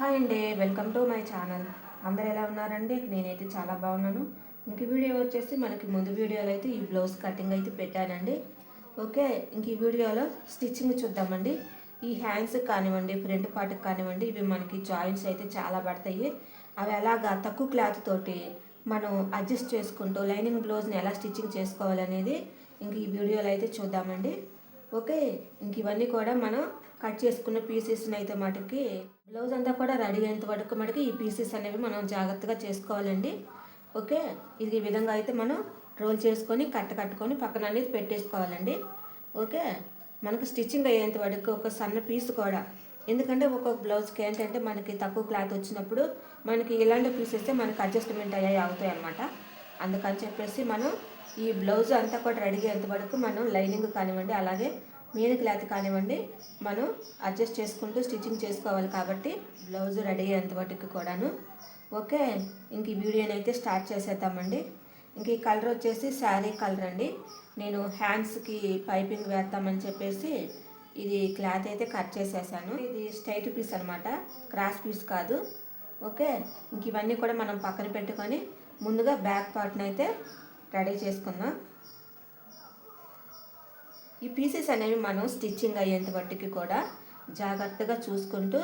Hi అండి welcome to my channel. అందరు ఎలా ఉన్నారండి? నేనైతే చాలా బాగున్నాను. ఇంక వీడియో వచ్చేసి మనకి ముందు వీడియోలో అయితే ఈ బ్లౌజ్ కటింగ్ అయితే పెట్టానండి. ఓకే ఇంక ఈ వీడియోలో స్టిచ్చింగ్ చూద్దామండి. ఈ హ్యాండ్స్ కానివ్వండి ఫ్రంట్ పార్ట్కి కానివ్వండి ఇవి మనకి జాయింట్స్ అయితే చాలా పడతాయి. అవి ఎలాగా తక్కువ క్లాత్ తోటి మనం అడ్జస్ట్ చేసుకుంటూ లైనింగ్ బ్లౌజ్ని ఎలా స్టిచ్చింగ్ చేసుకోవాలనేది ఇంక ఈ వీడియోలో అయితే చూద్దామండి. ఓకే ఇంక ఇవన్నీ కూడా మనం కట్ చేసుకున్న పీసెస్ని అయితే మటుకి బ్లౌజ్ అంతా కూడా రెడీ అయ్యేంత వరకు మనకి ఈ పీసెస్ అనేవి మనం జాగ్రత్తగా చేసుకోవాలండి. ఓకే? ఇది ఈ విధంగా అయితే మనం రోల్ చేసుకొని కట్ట కట్టుకొని పక్కన అనేది పెట్టేసుకోవాలండి. ఓకే? మనకు స్టిచ్చింగ్ అయ్యేంత వరకు ఒక సన్న పీస్ కూడా. ఎందుకంటే ఒక్కొక్క బ్లౌజ్కి ఏంటంటే మనకి తక్కువ క్లాత్ వచ్చినప్పుడు మనకి ఇలాంటి పీసెస్ మనకి అడ్జస్ట్మెంట్ అయ్యాయి అవుతాయి అనమాట అందుకని చెప్పేసి మనం ఈ బ్లౌజ్ అంతా కూడా రెడీ అయ్యేంత వరకు మనం లైనింగ్ కానివ్వండి అలాగే మీద క్లాత్ కానివ్వండి మనం అడ్జస్ట్ చేసుకుంటూ స్టిచ్చింగ్ చేసుకోవాలి కాబట్టి బ్లౌజ్ రెడీ అయ్యేంత వరకు కూడాను. ఓకే ఇంక ఈ వీడియోని అయితే స్టార్ట్ చేసేద్దామండి. ఇంక ఈ కలర్ వచ్చేసి శారీ కలర్ అండి. నేను హ్యాండ్స్కి పైపింగ్ వేద్దామని చెప్పేసి ఇది క్లాత్ అయితే కట్ చేసేసాను. ఇది స్ట్రైట్ పీస్ అనమాట క్రాస్ పీస్ కాదు. ఓకే ఇంక ఇవన్నీ కూడా మనం పక్కన పెట్టుకొని ముందుగా బ్యాక్ పార్ట్ని అయితే రెడీ చేసుకుందాం. ఈ పీసెస్ అనేవి మనం స్టిచ్చింగ్ అయ్యేంత మట్టుకి కూడా జాగ్రత్తగా చూసుకుంటూ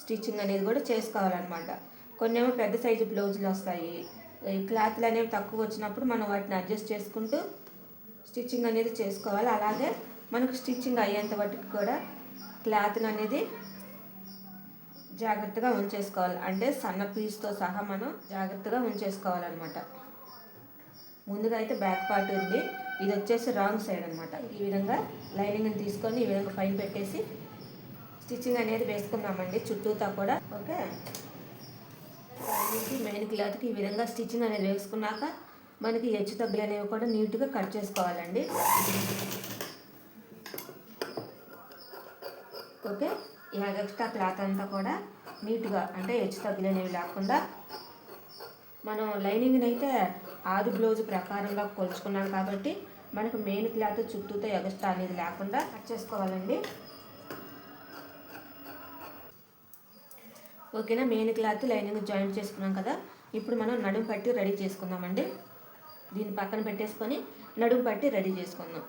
స్టిచ్చింగ్ అనేది కూడా చేసుకోవాలన్నమాట. కొన్ని ఏమో పెద్ద సైజు బ్లౌజులు వస్తాయి. క్లాత్లు అనేవి తక్కువ వచ్చినప్పుడు మనం వాటిని అడ్జస్ట్ చేసుకుంటూ స్టిచ్చింగ్ అనేది చేసుకోవాలి. అలాగే మనకు స్టిచ్చింగ్ అయ్యేంత మట్టుకు కూడా క్లాత్ని అనేది జాగ్రత్తగా ఉంచేసుకోవాలి. అంటే సన్న పీస్తో సహా మనం జాగ్రత్తగా ఉంచేసుకోవాలన్నమాట. ముందుగా అయితే బ్యాక్ పార్ట్ ఉంది. ఇది వచ్చేసి రాంగ్ సైడ్ అనమాట ఈ విధంగా లైనింగ్ని తీసుకొని ఈ విధంగా పైన పెట్టేసి స్టిచ్చింగ్ అనేది వేసుకుందామండి చుట్టూతా కూడా. ఓకే? లైనింగ్కి మెయిన్ క్లాత్కి ఈ విధంగా స్టిచ్చింగ్ అనేది వేసుకున్నాక మనకి హెచ్చు తగ్గులు అనేవి కూడా నీట్గా కట్ చేసుకోవాలండి. ఓకే? ఈ ఎక్స్ట్రా క్లాత్ అంతా కూడా నీట్గా అంటే హెచ్చు తగ్గులు అనేవి లేకుండా మనం లైనింగ్ని అయితే ఆరు బ్లౌజ్ ప్రకారంగా కొలుచుకున్నాం కాబట్టి మనకు మెయిన్ క్లాత్ చుట్టూతో ఎగస్ట్రా అనేది లేకుండా కట్ చేసుకోవాలండి. ఓకేనా? మెయిన్ క్లాత్ లైనింగ్ జాయింట్ చేసుకున్నాం కదా? ఇప్పుడు మనం నడుము పట్టి రెడీ చేసుకుందామండి. దీన్ని పక్కన పెట్టేసుకొని నడుము పట్టి రెడీ చేసుకుందాం.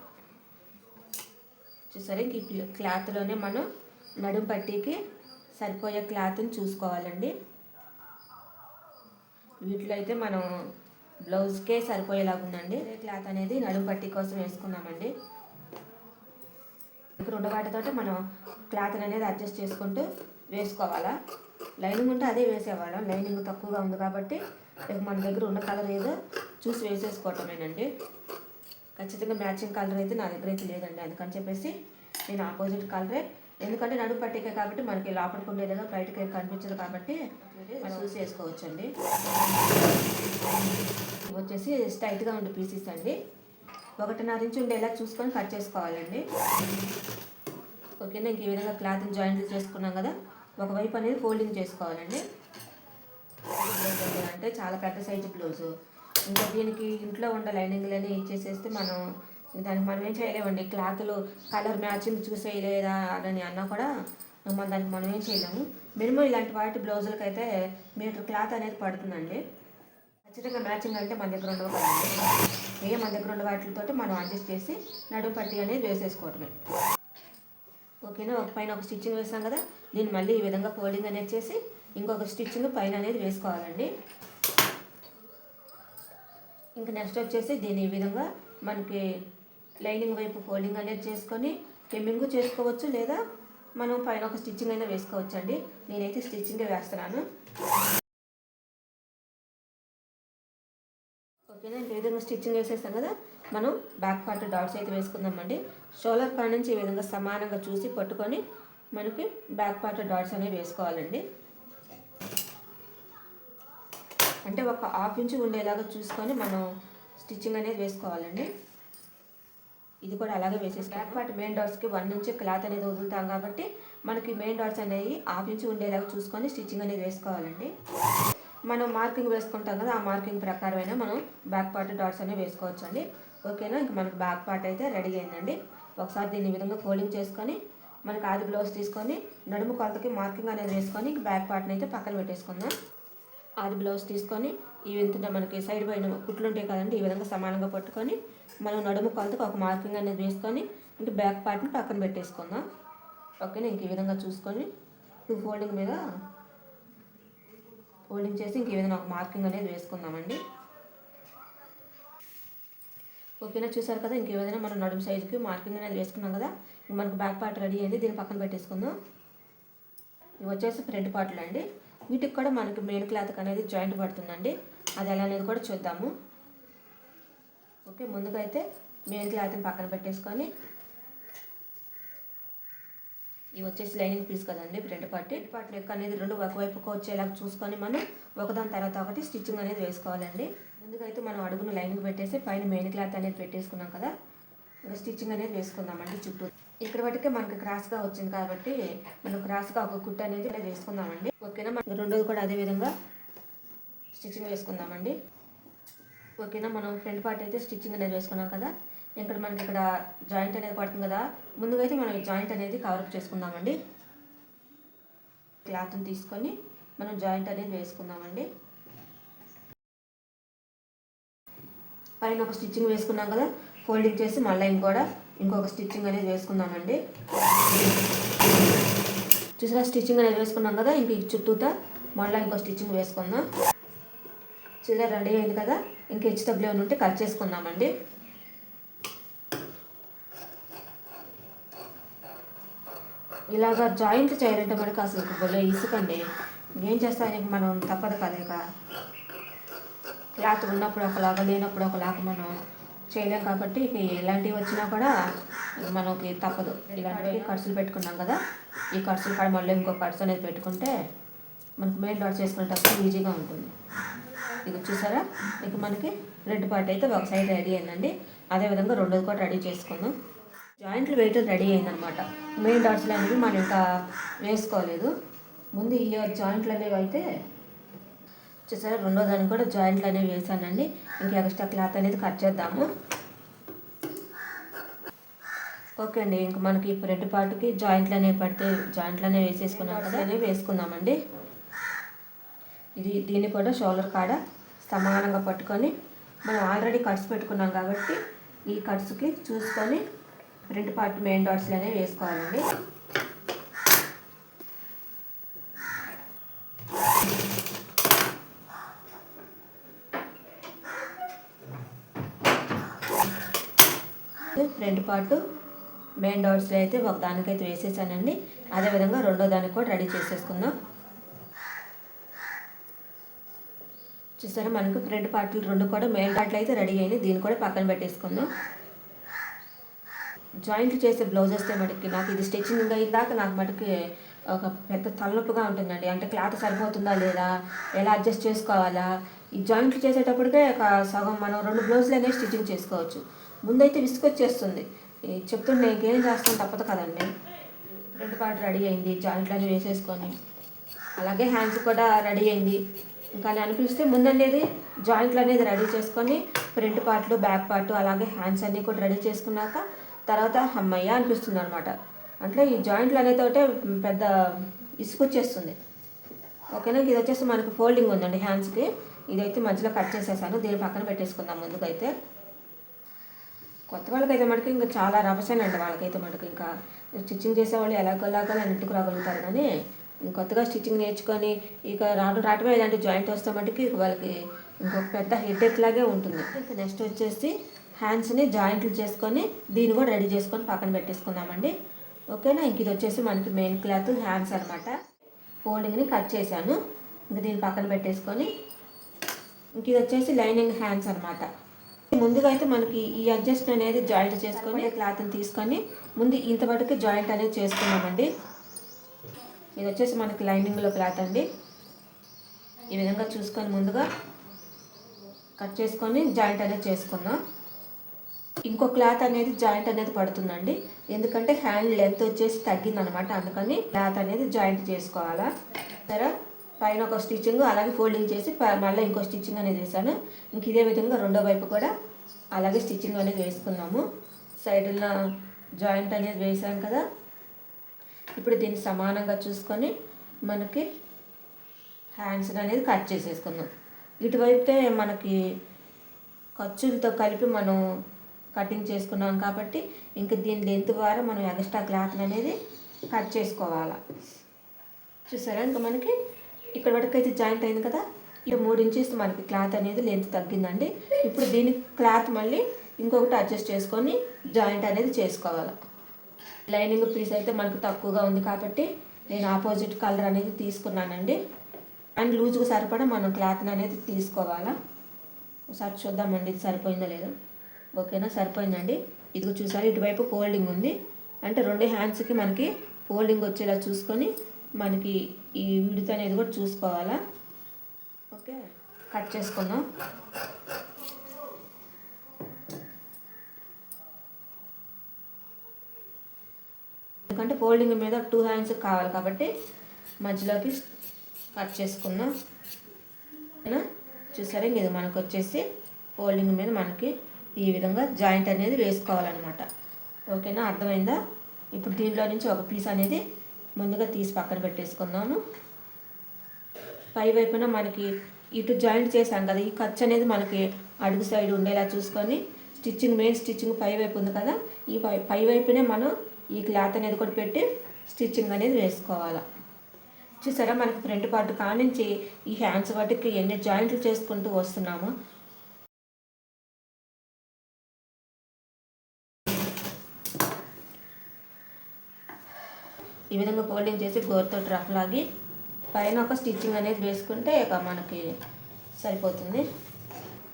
చూసారా? ఈ క్లాత్లోనే మనం నడుము పట్టీకి సరిపోయే క్లాత్ని చూసుకోవాలండి. వీటిలో అయితే మనం బ్లౌజ్కే సరిపోయేలాగా ఉందండి. క్లాత్ అనేది నడుము పట్టి కోసం వేసుకున్నామండి. ఇప్పుడు వాటితో మనం క్లాత్ అనేది అడ్జస్ట్ చేసుకుంటూ వేసుకోవాలా? లైనింగ్ ఉంటే అదే వేసేవాళ్ళం. లైనింగ్ తక్కువగా ఉంది కాబట్టి మన దగ్గర ఉన్న కలర్ ఏదో చూసి వేసేసుకోవటమేనండి. ఖచ్చితంగా మ్యాచింగ్ కలర్ అయితే నా దగ్గర అయితే లేదండి. అందుకని చెప్పేసి నేను ఆపోజిట్ కలరే ఎందుకంటే నడుము పట్టికే కాబట్టి మనకి లోపలికి ఉండేదిగా బయటకి కనిపించదు కాబట్టి మనం చూసి వేసుకోవచ్చండి వచ్చేసి స్ట్రైట్గా ఉండే పీసెస్ అండి. ఒకటిన్నర ఇంచు ఉండేలా చూసుకొని కట్ చేసుకోవాలండి. ఓకేనా ఇంక ఈ విధంగా క్లాత్ని జాయింట్ చేసుకున్నాం కదా ఒకవైపు అనేది ఫోల్డింగ్ చేసుకోవాలండి. అంటే చాలా పెద్ద సైజు బ్లౌజు ఇంకా దీనికి ఇంట్లో ఉండే లైనింగ్లని ఇచ్చేసేస్తే మనం దానికి మనం ఏం చేయలేమండి? క్లాత్లు కలర్ మ్యాచింగ్ చూసేయలేదా అని అన్నా కూడా మనం దానికి మనం ఏం చేయలేము. మినిమం ఇలాంటి వాటి బ్లౌజులకి అయితే మీటర్ క్లాత్ అనేది పడుతుందండి. ఖచ్చితంగా మ్యాచింగ్ అంటే మన దగ్గర ఉండవు కదండి. ఏ మన దగ్గర ఉన్న వాటితో మనం అడ్జస్ట్ చేసి నడుము పట్టి అనేది వేసేసుకోవటమే ఓకేనా? ఒక పైన ఒక స్టిచ్చింగ్ వేసాం కదా? దీన్ని మళ్ళీ ఈ విధంగా ఫోల్డింగ్ అనేది చేసి ఇంకొక స్టిచ్చింగ్ పైన అనేది వేసుకోవాలండి. ఇంకా నెక్స్ట్ వచ్చేసి దీని ఈ విధంగా మనకి లైనింగ్ వైపు ఫోల్డింగ్ అనేది చేసుకొని హెమ్మింగ్ చేసుకోవచ్చు లేదా మనం పైన ఒక స్టిచ్చింగ్ అయినా వేసుకోవచ్చు అండి నేనైతే స్టిచ్చింగే వేస్తున్నాను. ఓకేనా ఈ విధంగా స్టిచ్చింగ్ వేసేస్తాం కదా. మనం బ్యాక్ పార్ట్ డాట్స్ అయితే వేసుకుందామండి. షోలర్ కాడ నుంచి ఈ విధంగా సమానంగా చూసి పట్టుకొని మనకి బ్యాక్ పార్ట్ డాట్స్ అనేవి వేసుకోవాలండి. అంటే ఒక హాఫ్ ఇంచ్ ఉండేలాగా చూసుకొని మనం స్టిచ్చింగ్ అనేది వేసుకోవాలండి. ఇది కూడా అలాగే వేసేసి బ్యాక్ పార్ట్ మెయిన్ డాట్స్కి వన్ నుంచి క్లాత్ అనేది వదులుతాం కాబట్టి మనకి మెయిన్ డాట్స్ అనేవి హాఫ్ ఇంచ్ ఉండేలాగా చూసుకొని స్టిచ్చింగ్ అనేది వేసుకోవాలండి. మనం మార్కింగ్ వేసుకుంటాం కదా ఆ మార్కింగ్ ప్రకారమైన మనం బ్యాక్ పార్ట్ డాట్స్ అనేవి వేసుకోవచ్చు అండి ఓకేనా ఇంక మనకు బ్యాక్ పార్ట్ అయితే రెడీ అయిందండి. ఒకసారి దీన్ని విధంగా ఫోల్డింగ్ చేసుకొని మనకి ఆది బ్లౌజ్ తీసుకొని నడుము కొలతకి మార్కింగ్ అనేది వేసుకొని బ్యాక్ పార్ట్ని అయితే పక్కన పెట్టేసుకుందాం. ఆది బ్లౌజ్ తీసుకొని ఈ విధంగా మనకి సైడ్ పైన కుట్లు ఉంటాయి కదండి ఈ విధంగా సమానంగా పట్టుకొని మనం నడుము కొలతకి ఒక మార్కింగ్ అనేది వేసుకొని ఇంక బ్యాక్ పార్ట్ని పక్కన పెట్టేసుకుందాం. ఓకేనా? ఇంక ఈ విధంగా చూసుకొని టూ ఫోల్డింగ్ మీద ఫోల్డింగ్ చేసి ఇంక ఈ విధంగా ఒక మార్కింగ్ అనేది వేసుకుందామండి. ఓకేనా? చూసారు కదా? ఇంక ఈ విధంగా మనం నడుము సైజుకి మార్కింగ్ అనేది వేసుకున్నాం కదా? ఇంక మనకు బ్యాక్ పార్ట్ రెడీ అయింది. దీన్ని పక్కన పెట్టేసుకుందాం. ఇవి వచ్చేసి ఫ్రంట్ పార్ట్లు అండి. వీటికి కూడా మనకి మెయిన్ క్లాత్ అనేది జాయింట్ పడుతుందండి. అది ఎలా అనేది కూడా చూద్దాము. ఓకే ముందుగా అయితే మెయిన్ క్లాత్ని పక్కన పెట్టేసుకొని ఇవి వచ్చేసి లైనింగ్ పీస్ కదండి ఫ్రంట్ పార్ట్. పార్ట్ నెక్ అనేది రెండు ఒకవైపుకు వచ్చేలాగా చూసుకొని మనం ఒకదాని తర్వాత ఒకటి స్టిచ్చింగ్ అనేది వేసుకోవాలండి. ముందుగా అయితే మనం అడుగును లైనింగ్ పెట్టేసి పైన మెయిన్ క్లాత్ అనేది పెట్టేసుకున్నాం కదా ఇంకా స్టిచ్చింగ్ అనేది వేసుకుందామండి చుట్టూ. ఇక్కడ వరకే మనకి క్రాస్గా వచ్చింది కాబట్టి మనం క్రాస్గా ఒక కుట్టు అనేది ఇలా వేసుకుందామండి. ఓకేనా? మనకి రెండోది కూడా అదే విధంగా స్టిచ్చింగ్ వేసుకుందామండి. ఓకేనా మనం ఫ్రంట్ పార్ట్ అయితే స్టిచ్చింగ్ అనేది వేసుకున్నాం కదా. ఇక్కడ మనకి ఇక్కడ జాయింట్ అనేది పడుతుంది కదా. ముందుగా అయితే మనం ఈ జాయింట్ అనేది కవరప్ చేసుకుందామండి. క్లాత్ని తీసుకొని మనం జాయింట్ అనేది వేసుకుందామండి. పైన ఒక స్టిచ్చింగ్ వేసుకున్నాం కదా. ఫోల్డింగ్ చేసి మళ్ళీ ఇంకోట ఇంకొక స్టిచ్చింగ్ అనేది వేసుకుందామండి. చూసారా స్టిచ్చింగ్ అనేది వేసుకున్నాం కదా. ఇంక చుట్టూతా మళ్ళీ ఇంకో స్టిచ్చింగ్ వేసుకుందాం. చీర రెడీ అయింది కదా ఇంక హెచ్చు తగ్గులు ఏమైనా ఉంటే కట్ చేసుకుందామండి. ఇలాగ జాయింట్ చేయాలంటే మనకు అసలు భలే ఇసుకండి. ఏం చేస్తానికి మనం? తప్పదు కదా ఇక. క్లాత్ ఉన్నప్పుడు ఒకలాగా లేనప్పుడు ఒకలాగా మనం చేయలేం కాబట్టి ఇక ఎలాంటివి వచ్చినా కూడా మనకి తప్పదు. ఇలాంటివి ఖర్చులు పెట్టుకున్నాం కదా ఈ ఖర్చులు కాడ మళ్ళీ ఇంకో ఖర్చు అనేది పెట్టుకుంటే మనకు మెయిన్ డాట్ చేసుకునేటప్పుడు ఈజీగా ఉంటుంది. ఇక చూసారా? ఇక మనకి రెడ్ పార్ట్ అయితే ఒక సైడ్ రెడీ అయిందండి. అదేవిధంగా రెండోది కూడా రెడీ చేసుకుందాం. జాయింట్లు వెయిట్ రెడీ అయిందనమాట మెయిన్ డాట్స్లు అనేవి మనం ఇంకా వేసుకోలేదు. ముందు ఈ జాయింట్లు అనేవి అయితే చూసారా? రెండో దానికి కూడా జాయింట్లు అనేవి వేసానండి. ఇంకా ఎక్స్ట్రా క్లాత్ అనేది కట్ చేద్దాము. ఓకే అండి. ఇంక మనకి రెడ్ పార్ట్కి జాయింట్లు అనేవి పడితే జాయింట్లు అనేవి వేసేసుకున్నాం కదా అనేవి వేసుకుందామండి. ఇది దీన్ని కూడా షోల్డర్ కాడ సమానంగా పట్టుకొని మనం ఆల్రెడీ కట్స్ పెట్టుకున్నాం కాబట్టి ఈ కట్స్కి చూసుకొని ప్రింట్ పార్ట్ మెయిన్ డాట్స్లు అనేవి వేసుకోవాలండి. ఫ్రంట్ పార్ట్ మెయిన్ డాట్స్లో అయితే ఒక దానికైతే వేసేసానండి. అదేవిధంగా రెండో దానికి కూడా రెడీ చేసేసుకుందాం. చూసారా? మనకు ఫ్రంట్ పార్ట్లు రెండు కూడా మెయిన్ పార్ట్లు అయితే రెడీ అయింది దీన్ని కూడా పక్కన పెట్టేసుకుందాం. జాయింట్లు చేసే బ్లౌజ్ వస్తే మటుకి నాకు ఇది స్టిచ్చింగ్ అయ్యిందాక నాకు మటుకి ఒక పెద్ద తలనొప్పిగా ఉంటుందండి. అంటే క్లాత్ సరిపోతుందా లేదా? ఎలా అడ్జస్ట్ చేసుకోవాలా? ఈ జాయింట్లు చేసేటప్పటికే ఒక సగం మనం రెండు బ్లౌజులు అనేవి స్టిచ్చింగ్ చేసుకోవచ్చు. ముందైతే విసుకొచ్చేస్తుంది చెప్తుండే చెప్తుంటే ఇంకేం చేస్తాం తప్పదు కదండి. రెండు పార్ట్ రెడీ అయింది. జాయింట్లు అనేవి వేసేసుకొని. అలాగే హ్యాండ్స్ కూడా రెడీ అయింది. ఇంకా అని అనిపిస్తే ముందనేది జాయింట్లు అనేది రెడీ చేసుకొని ఫ్రంట్ పార్ట్లు బ్యాక్ పార్ట్ అలాగే హ్యాండ్స్ అన్నీ కూడా రెడీ చేసుకున్నాక తర్వాత అమ్మయ్య అనిపిస్తుంది అనమాట అంటే ఈ జాయింట్లు అనేతోటే పెద్ద ఇసుకొచ్చేస్తుంది ఓకేనా? ఇది వచ్చేసి మనకి ఫోల్డింగ్ ఉందండి హ్యాండ్స్కి. ఇదైతే మధ్యలో కట్ చేసేసాను. దీని పక్కన పెట్టేసుకుందాం ముందుకైతే. కొత్త వాళ్ళకైతే మనకి ఇంకా చాలా రభసేనండి వాళ్ళకైతే మనకి ఇంకా. స్టిచ్చింగ్ చేసేవాళ్ళు ఎలాగోలాగా నెట్టుకు రాగలుగుతారు కానీ కొత్తగా స్టిచ్చింగ్ నేర్చుకొని ఇక రావడం రావటమే ఇలాంటి జాయింట్ వస్తే మటుకి వాళ్ళకి ఇంకొక పెద్ద హెడ్ లాగే ఉంటుంది. నెక్స్ట్ వచ్చేసి హ్యాండ్స్ని జాయింట్లు చేసుకొని దీన్ని కూడా రెడీ చేసుకొని పక్కన పెట్టేసుకుందామండి. ఓకేనా? ఇంక ఇది వచ్చేసి మనకి మెయిన్ క్లాత్ హ్యాండ్స్ అనమాట ఫోల్డింగ్ని కట్ చేశాను. ఇంక దీన్ని పక్కన పెట్టేసుకొని ఇంక ఇది వచ్చేసి లైనింగ్ హ్యాండ్స్ అనమాట ముందుగా అయితే మనకి ఈ అడ్జస్ట్ అనేది జాయింట్ చేసుకొని క్లాత్ని తీసుకొని ముందు ఇంత జాయింట్ అనేది చేసుకున్నామండి ఇది వచ్చేసి మనకి లైనింగ్లో క్లాత్ అండి. ఈ విధంగా చూసుకొని ముందుగా కట్ చేసుకొని జాయింట్ అనేది చేసుకుందాం. ఇంకో క్లాత్ అనేది జాయింట్ అనేది పడుతుందండి. ఎందుకంటే హ్యాండ్ లెంత్ వచ్చేసి తగ్గిందనమాట. అందుకని క్లాత్ అనేది జాయింట్ చేసుకోవాలా. సరే పైన ఒక స్టిచ్చింగ్ అలాగే ఫోల్డింగ్ చేసి ప- మళ్ళీ ఇంకో స్టిచ్చింగ్ అనేది వేసాను ఇంక ఇదే విధంగా రెండో వైపు కూడా అలాగే స్టిచ్చింగ్ అనేది వేసుకున్నాము సైడ్లో జాయింట్ అనేది వేసాం కదా. ఇప్పుడు దీన్ని సమానంగా చూసుకొని మనకి హ్యాండ్స్ అనేది కట్ చేసేసుకుందాం. ఇటువైపుతే మనకి ఖర్చులతో కలిపి మనం కటింగ్ చేసుకున్నాం కాబట్టి ఇంకా దీని లెంత్ ద్వారా మనం ఎక్స్ట్రా క్లాత్ అనేది కట్ చేసుకోవాలి. చూసారా? ఇంకా మనకి ఇక్కడ వరకు అయితే జాయింట్ అయింది కదా? ఇక మూడు ఇంచెస్ మనకి క్లాత్ అనేది లెంత్ తగ్గిందండి. ఇప్పుడు దీని క్లాత్ మళ్ళీ ఇంకొకటి అడ్జస్ట్ చేసుకొని జాయింట్ అనేది చేసుకోవాలి. లైనింగ్ పీస్ అయితే మనకు తక్కువగా ఉంది కాబట్టి నేను ఆపోజిట్ కలర్ అనేది తీసుకున్నానండి. అండ్ లూజ్గా సరిపడా మనం క్లాత్ని అనేది తీసుకోవాలా. ఒకసారి చూద్దామండి ఇది సరిపోయిందో లేదో. ఓకేనా? సరిపోయిందండి. ఇదిగో చూసారు ఇటువైపు ఫోల్డింగ్ ఉంది. అంటే రెండు హ్యాండ్స్కి మనకి ఫోల్డింగ్ వచ్చేలా చూసుకొని మనకి ఈ విడత అనేది కూడా చూసుకోవాలా. ఓకే కట్ చేసుకుందాం. ఎందుకంటే ఫోల్డింగ్ మీద టూ హ్యాండ్స్ కావాలి కాబట్టి మధ్యలోకి కట్ చేసుకుందాం చూసారా? ఇది మనకు వచ్చేసి ఫోల్డింగ్ మీద మనకి ఈ విధంగా జాయింట్ అనేది వేసుకోవాలన్నమాట. ఓకేనా? అర్థమైందా? ఇప్పుడు దీంట్లో నుంచి ఒక పీస్ అనేది ముందుగా తీసి పక్కన పెట్టేసుకుందాము. పై వైపున మనకి ఇటు జాయింట్ చేసాం కదా ఈ ఖర్చు అనేది మనకి అడుగు సైడ్ ఉండేలా చూసుకొని స్టిచ్చింగ్ మెయిన్ స్టిచ్చింగ్ పై వైపు ఉంది కదా ఈ పై పై వైపునే మనం ఈ క్లాత్ అనేది కూడా పెట్టి స్టిచ్చింగ్ అనేది వేసుకోవాలి. చూసారా మనకి ఫ్రంట్ పార్ట్ కానించి ఈ హ్యాండ్స్ వాటికి ఎన్ని జాయింట్లు చేసుకుంటూ వస్తున్నాము. ఈ విధంగా ఫోల్డింగ్ చేసి గోరుతో రఫ్ లాగి పైన ఒక స్టిచ్చింగ్ అనేది వేసుకుంటే ఇక మనకి సరిపోతుంది.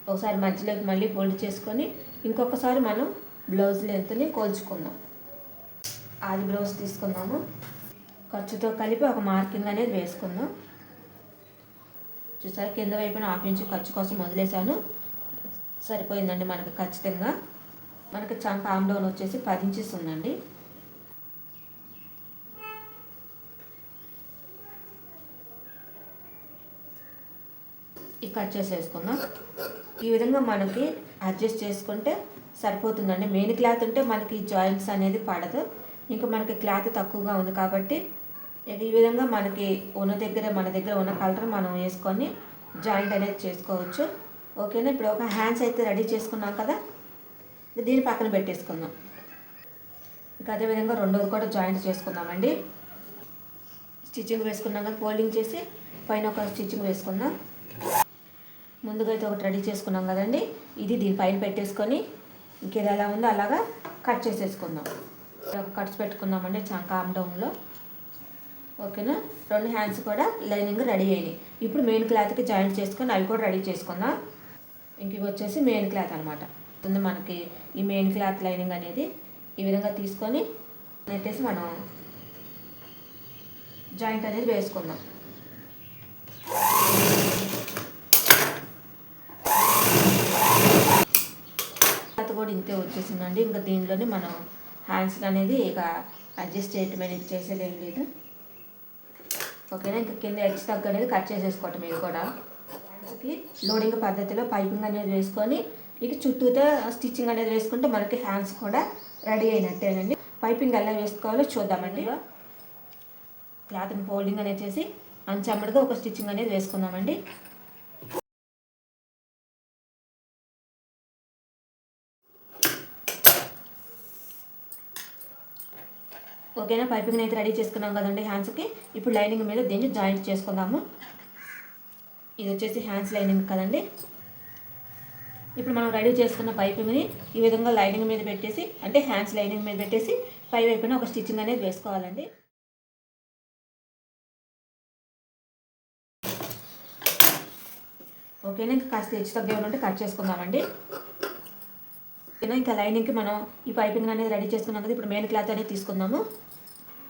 ఒకసారి మధ్యలోకి మళ్ళీ ఫోల్డ్ చేసుకొని ఇంకొకసారి మనం బ్లౌజ్ లెంత్ని కోల్చుకుందాం. ఆది బ్లౌజ్ తీసుకుందాము. ఖర్చుతో కలిపి ఒక మార్కింగ్ అనేది వేసుకుందాం. చూసారా కింద వైపున హాఫ్ ఇంచు ఖర్చు కోసం వదిలేశాను. సరిపోయిందండి మనకు ఖచ్చితంగా. మనకి చంక ఆమ్ వచ్చేసి పది ఇంచెస్ ఉందండి. ఈ కట్ చేసేసుకుందాం. ఈ విధంగా మనకి అడ్జస్ట్ చేసుకుంటే సరిపోతుందండి. మెయిన్ క్లాత్ ఉంటే మనకి జాయింట్స్ అనేది పడదు. ఇంకా మనకి క్లాత్ తక్కువగా ఉంది కాబట్టి ఈ విధంగా మనకి ఉన్న దగ్గర మన దగ్గర ఉన్న కలర్ మనం వేసుకొని జాయింట్ అనేది చేసుకోవచ్చు. ఓకేనా? ఇప్పుడు ఒక హ్యాండ్స్ అయితే రెడీ చేసుకున్నాం కదా? దీని పక్కన పెట్టేసుకుందాం. ఇంకా అదేవిధంగా రెండోది కూడా జాయింట్ చేసుకుందామండి. స్టిచ్చింగ్ వేసుకున్నాం కదా ఫోల్డింగ్ చేసి పైన ఒక స్టిచ్చింగ్ వేసుకుందాం. ముందుగా అయితే ఒకటి రెడీ చేసుకున్నాం కదండి. ఇది దీని పైన పెట్టేసుకొని ఇంకేది ఎలా ఉందో అలాగా కట్ చేసేసుకుందాం. ఒక కట్స్ పెట్టుకుందామండి చంక డౌన్లో ఓకేనా? రెండు హ్యాండ్స్ కూడా లైనింగ్ రెడీ అయినాయి. ఇప్పుడు మెయిన్ క్లాత్కి జాయింట్ చేసుకొని అవి కూడా రెడీ చేసుకుందాం. ఇంక ఇవి వచ్చేసి మెయిన్ క్లాత్ అనమాట మనకి ఈ మెయిన్ క్లాత్ లైనింగ్ అనేది ఈ విధంగా తీసుకొని నెట్టేసి మనం జాయింట్ అనేది వేసుకుందాం. క్లాత్ కూడా ఇంతే వచ్చేసిందండి. ఇంకా దీనిలోనే మనం హ్యాండ్స్ అనేది ఇక అడ్జస్ట్ చేయటం అనేది చేసేదేం లేదు. ఓకేనా? ఇంకా కింద ఎక్స్ తగ్గ అనేది కట్ చేసేసుకోవటం ఇది కూడా. హ్యాండ్స్కి లోడింగ్ పద్ధతిలో పైపింగ్ అనేది వేసుకొని ఇక చుట్టూతో స్టిచ్చింగ్ అనేది వేసుకుంటే మనకి హ్యాండ్స్ కూడా రెడీ అయినట్టేనండి. పైపింగ్ ఎలా వేసుకోవాలో చూద్దామండి. క్లాత్ని ఫోల్డింగ్ అనేది చేసి అంచమ్మడిగా ఒక స్టిచ్చింగ్ అనేది వేసుకుందామండి. ఓకేనా? పైపింగ్ అయితే రెడీ చేసుకున్నాం కదండి హ్యాండ్స్కి ఇప్పుడు లైనింగ్ మీద దీన్ని జాయింట్ చేసుకుందాము. ఇది వచ్చేసి హ్యాండ్స్ లైనింగ్ కదండి. ఇప్పుడు మనం రెడీ చేసుకున్న పైపింగ్ని ఈ విధంగా లైనింగ్ మీద పెట్టేసి అంటే హ్యాండ్స్ లైనింగ్ మీద పెట్టేసి పై వైపున ఒక స్టిచ్చింగ్ అనేది వేసుకోవాలండి. ఓకేనా? ఇంకా కాస్త హెచ్చు తగ్గ ఉంటే కట్ చేసుకుందామండి. ఇంకా లైనింగ్కి మనం ఈ పైపింగ్ అనేది రెడీ చేసుకున్నాం కదా ఇప్పుడు మెయిన్ క్లాత్ అనేది తీసుకుందాము.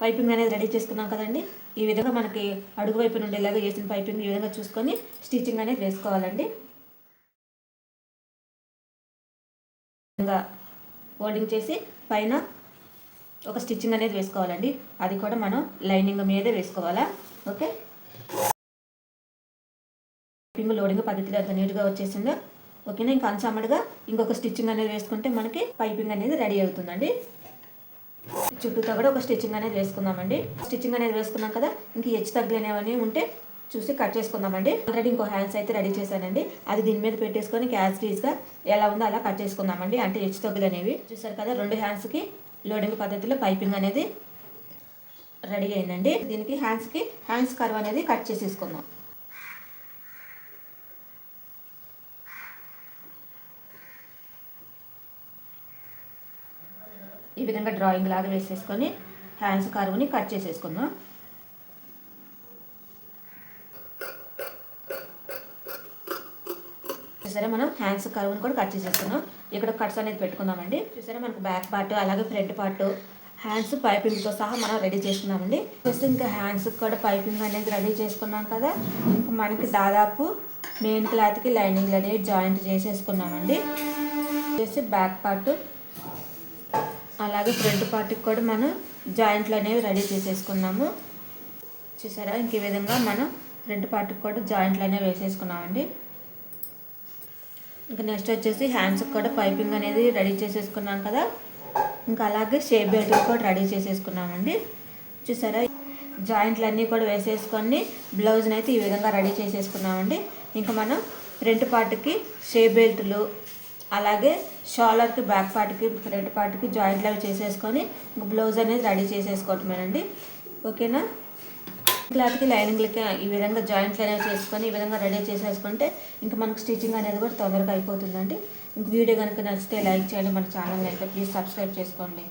పైపింగ్ అనేది రెడీ చేసుకున్నాం కదండి. ఈ విధంగా మనకి అడుగు వైపు నుండి వేసిన పైపింగ్ ఈ విధంగా చూసుకొని స్టిచ్చింగ్ అనేది వేసుకోవాలండి. విధంగా ఫోల్డింగ్ చేసి పైన ఒక స్టిచ్చింగ్ అనేది వేసుకోవాలండి. అది కూడా మనం లైనింగ్ మీదే వేసుకోవాలా? ఓకే? పైపింగ్ లోడింగ్ పద్ధతిలో అంత నీట్గా వచ్చేసిందో? ఓకేనా? ఇంకా అన్సమ్మడిగా ఇంకొక స్టిచ్చింగ్ అనేది వేసుకుంటే మనకి పైపింగ్ అనేది రెడీ అవుతుందండి. చుట్టూతో కూడా ఒక స్టిచ్చింగ్ అనేది వేసుకుందామండి. స్టిచ్చింగ్ అనేది వేసుకున్నాం కదా ఇంక హెచ్చు తగ్గలేనివన్నీ ఉంటే చూసి కట్ చేసుకుందామండి. ఆల్రెడీ ఇంకో హ్యాండ్స్ అయితే రెడీ చేశానండి. అది దీని మీద పెట్టేసుకొని క్యాష్గా ఎలా ఉందో అలా కట్ చేసుకుందామండి. అంటే హెచ్చు తగ్గులు అనేవి చూసారు కదా రెండు హ్యాండ్స్కి లోడింగ్ పద్ధతిలో పైపింగ్ అనేది రెడీ అయిందండి. దీనికి హ్యాండ్స్కి హ్యాండ్స్ కర్వ్ అనేది కట్ చేసేసుకుందాం. ఈ విధంగా డ్రాయింగ్ లాగా వేసేసుకొని హ్యాండ్స్ కరువుని కట్ చేసేసుకుందాం. చూసారా మనం హ్యాండ్స్ కరువుని కూడా కట్ చేసేసుకున్నాం. ఇక్కడ కట్స్ అనేది పెట్టుకుందామండి. చూసారా మనకు బ్యాక్ పార్ట్ అలాగే ఫ్రంట్ పార్ట్ హ్యాండ్స్ పైపింగ్తో సహా మనం రెడీ చేసుకున్నామండి. ఫస్ట్ ఇంకా హ్యాండ్స్ కూడా పైపింగ్ అనేది రెడీ చేసుకున్నాం కదా. మనకి దాదాపు మెయిన్ క్లాత్కి లైనింగ్లు అనేవి జాయింట్ చేసేసుకున్నామండి. చేసి బ్యాక్ పార్ట్ అలాగే ఫ్రంట్ పార్ట్కి కూడా మనం జాయింట్లు అనేవి రెడీ చేసేసుకున్నాము చూసారా? ఇంక ఈ విధంగా మనం ఫ్రంట్ పార్ట్కి కూడా జాయింట్లు అనేవి వేసేసుకున్నామండి. ఇంకా నెక్స్ట్ వచ్చేసి హ్యాండ్స్కి కూడా పైపింగ్ అనేది రెడీ చేసేసుకున్నాం కదా. ఇంకా అలాగే షేప్ బెల్ట్ కూడా రెడీ చేసేసుకున్నామండి. చూసారా? జాయింట్లు అన్నీ కూడా వేసేసుకొని బ్లౌజ్ని అయితే ఈ విధంగా రెడీ చేసేసుకున్నామండి. ఇంకా మనం ఫ్రంట్ పార్ట్కి షేప్ బెల్ట్లు అలాగే షాలర్కి బ్యాక్ పార్ట్కి ఫ్రంట్ పార్ట్కి జాయింట్లు అవి చేసేసుకొని బ్లౌజ్ అనేది రెడీ చేసేసుకోవటమేనండి. ఓకేనా? క్లాత్కి లైనింగ్లకి ఈ విధంగా జాయింట్లు అనేవి చేసుకొని ఈ విధంగా రెడీ చేసేసుకుంటే ఇంకా మనకు స్టిచ్చింగ్ అనేది కూడా తొందరగా అయిపోతుందండి. ఇంక వీడియో కనుక నచ్చితే లైక్ చేయండి మన ఛానల్ అయితే ప్లీజ్ సబ్స్క్రైబ్ చేసుకోండి.